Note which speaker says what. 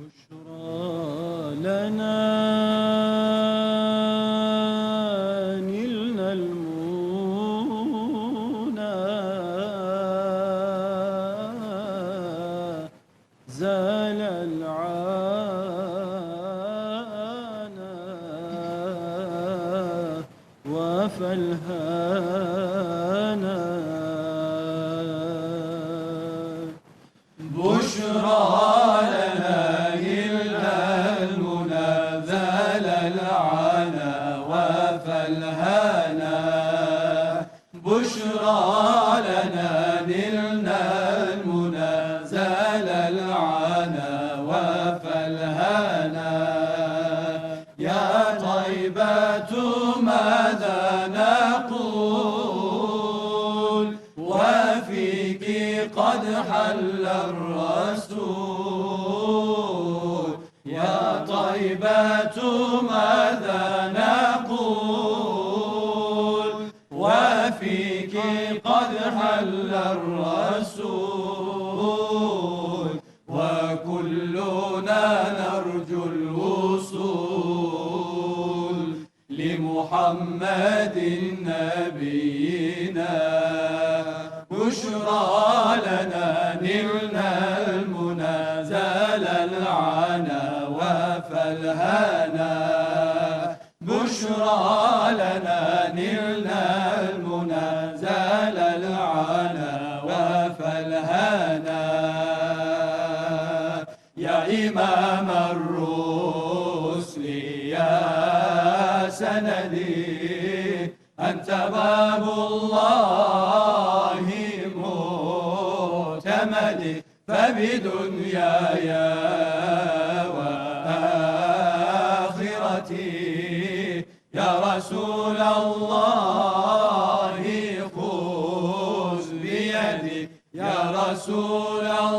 Speaker 1: بشرى لنا نلنا المنى. زال العانا وفى الهانا
Speaker 2: ذال العنا وفالهانا بشرى لنا نلنا المنى زال العنا وفالهانا يا طيبة ماذا نقول؟ وفيك قد حل الرسول. يا طيبة ماذا حل الرسول وكلنا نرجو الوصول لمحمد نبينا. بشرى لنا نلنا المنى زال العنا وفالهانا بشرى لنا نلنا المنى. العنا وفالهانا يا إمام الرسل يا سندي أنت باب الله معتمدي فبدنياي وآخرتي. يا رسول الله يا رسول الله